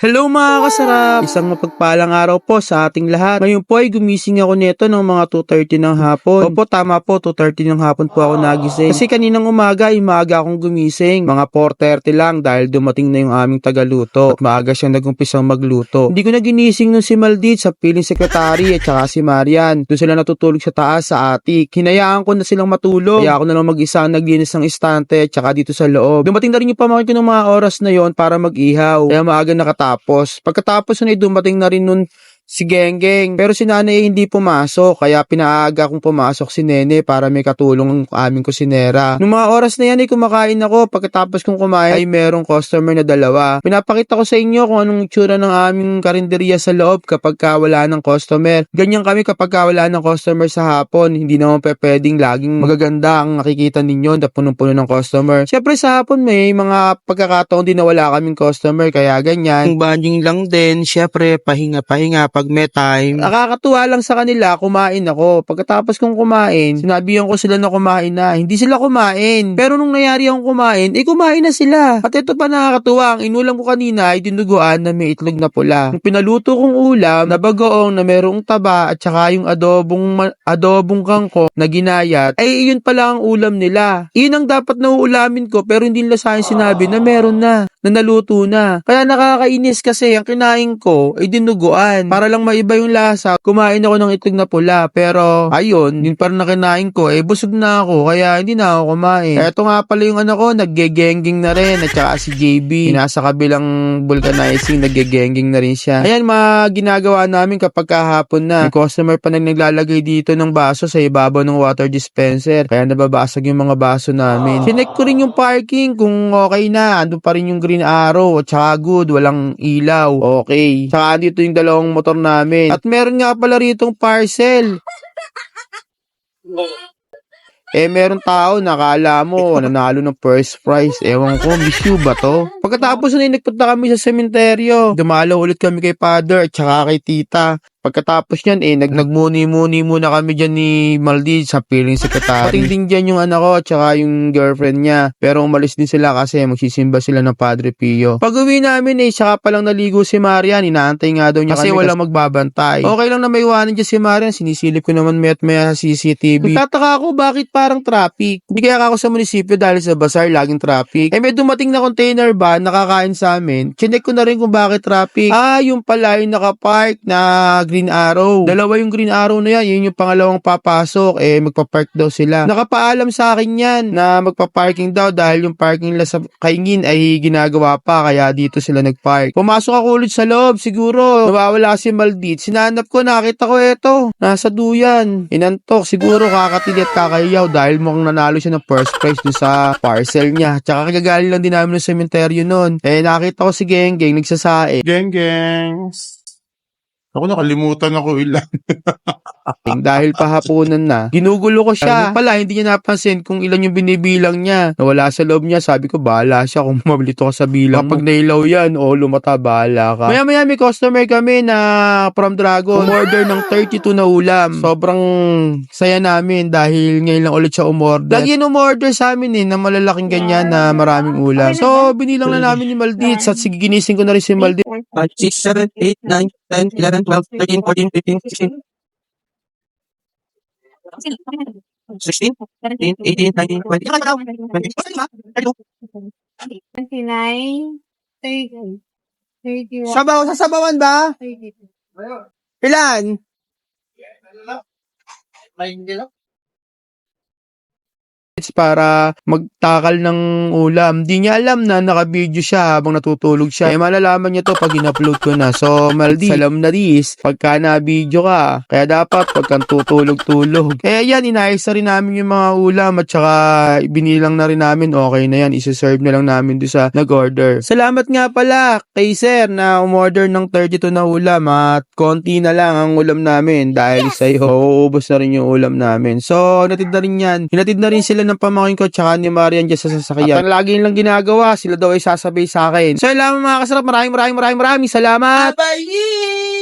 Hello mga kasarap! Isang mapagpalang araw po sa ating lahat. Ngayon po ay gumising ako nito ng mga 2.30 ng hapon. Opo, tama po, 2.30 ng hapon po ako nagising. Kasi kaninang umaga ay maaga akong gumising. Mga 4.30 lang dahil dumating na yung aming tagaluto. At maaga siyang nagumpisang magluto. Hindi ko na ginising nun si Maldit sa piling secretary at saka si Marian. Doon sila natutulog sa taas sa attic. Hinayaan ko na silang matulog. Kaya ako na lang mag-isa ang naglinis ng istante at saka dito sa loob. Dumating na rin yung pamangkin ko ng mga oras na yon para mag-ihaw. Kaya maaga nakatapos. Pagkatapos ay dumating na rin nun si Genggeng. Pero si nanay ay hindi pumasok. Kaya pinaaga kong pumasok si Nene para may katulong ang aming kusinera. Nung mga oras na yan ay kumakain ako. Pagkatapos kong kumain ay merong customer na dalawa. Pinapakita ko sa inyo kung anong itsura ng aming karinderya sa loob kapag ka wala ng customer. Ganyan kami kapag ka wala ng customer sa hapon. Hindi naman pe pwedeng laging magaganda ang nakikita ninyo na punong-puno ng customer. Siyempre sa hapon may mga pagkakataon din na wala kaming customer kaya ganyan. Yung banjing lang din, siyempre pahinga-pahinga pag may time. Nakakatuwa lang sa kanila, kumain ako. Pagkatapos kong kumain, sinabihan ko sila na kumain na. Hindi sila kumain. Pero nung nangyari akong kumain, eh kumain na sila. At ito pa nakakatuwa, ang inulam ko kanina ay dinuguan na may itlog na pula. Yung pinaluto kong ulam na bagoong na merong taba at saka yung adobong adobong kangko na ginayat, ay yun pala ang ulam nila. Iyon ang dapat na uulamin ko pero hindi nila sa akin sinabi na meron na, na naluto na. Kaya nakakainis kasi ang kinain ko ay dinuguan. Para lang maiba yung lasa, kumain ako ng itlog na pula. Pero ayun, yun pa rin na kinain ko, eh busog na ako kaya hindi na ako kumain. Eto nga pala yung ano ko, naggegenging na rin at saka si JB, nasa kabilang vulcanizing, naggegenging na rin siya. Ayan, mga ginagawa namin kapag kahapon na. May customer pa na naglalagay dito ng baso sa ibabaw ng water dispenser. Kaya nababasag yung mga baso namin. Sinek ko rin yung parking kung okay na. Ando pa rin yung green arrow at saka good, walang ilaw. Okay. Saka dito yung dalawang motor namin. At meron nga pala ritong parcel. Eh, meron tao, nakala mo, nanalo ng first prize. Ewan ko, miss you ba to? Pagkatapos na nagpunta kami sa sementeryo, dumalaw ulit kami kay father at saka kay tita. Pagkatapos niyan, eh, nag nagmuni-muni muna kami dyan ni Maldi sa piling secretary. Pating din dyan yung anak ko at saka yung girlfriend niya. Pero umalis din sila kasi magsisimba sila ng Padre Pio. Pag uwi namin, eh, saka palang naligo si Marian. Inaantay nga daw niya kasi wala magbabantay. Okay lang na may iwanan dyan si Marian. Sinisilip ko naman may at maya sa CCTV. Nagtataka ako bakit parang traffic. Hindi kaya ako sa munisipyo dahil sa bazaar laging traffic. Eh may dumating na container van nakakain sa amin. Chinek ko na rin kung bakit traffic. Ah, yung pala yung nakapark na green arrow. Dalawa yung green arrow na yan. Yun yung pangalawang papasok. Eh, magpapark daw sila. Nakapaalam sa akin yan na magpaparking daw dahil yung parking nila sa kaingin ay ginagawa pa. Kaya dito sila nagpark. Pumasok ako ulit sa loob. Siguro, nawawala si Maldit. Sinanap ko, nakita ko eto. Nasa duyan. Inantok. Siguro kakatili at kakayaw dahil mukhang nanalo siya ng first prize dun sa parcel niya. Tsaka kagagaling lang din namin ng sementeryo nun. Eh, nakita ko si Genggeng nagsasae. Geng gengs. Ako nakalimutan ako ilan. dahil pahaponan na. Ginugulo ko siya. Pala, hindi niya napansin kung ilan yung binibilang niya. Nawala sa loob niya. Sabi ko, bahala siya kung mabalito ka sa bilang. Kapag nailaw yan, o lumata, bahala ka. Maya maya may customer kami na from Dragon. Umorder ng 32 na ulam. Sobrang saya namin dahil ngayon lang ulit siya umorder. Lagi yan umorder sa amin eh, na malalaking ganyan na maraming ulam. So, binilang na namin ni Maldit. At sige, ginising ko na rin si Maldit. 5, 6, 7, 8, 9, 10, 11, 12, 13, 14, 15, 16, 16, 17, 18, 19, 20, 22, 29, 30, 31, Sabaw, sasabawan ba? 32. Ilan? Para magtakal ng ulam. Di niya alam na naka-video siya habang natutulog siya. Eh malalaman niya to pag in-upload ko na. So, Maldi, salam na dis, pagka na-video ka. Kaya dapat pag kang tutulog-tulog. Eh yan, inayos na rin namin yung mga ulam at saka binilang na rin namin. Okay na yan, isi-serve na lang namin doon sa nag-order. Salamat nga pala kay sir na umorder ng 32 na ulam at konti na lang ang ulam namin dahil sa'yo. Uuubos na rin yung ulam namin. So, natid na rin yan. Hinatid na rin sila ng pamangkin ko tsaka ni Marian dyan sa sasakyan. At ang lagi lang ginagawa, sila daw ay sasabay sa akin. So, alam mga kasarap, maraming maraming maraming maraming salamat. Bye!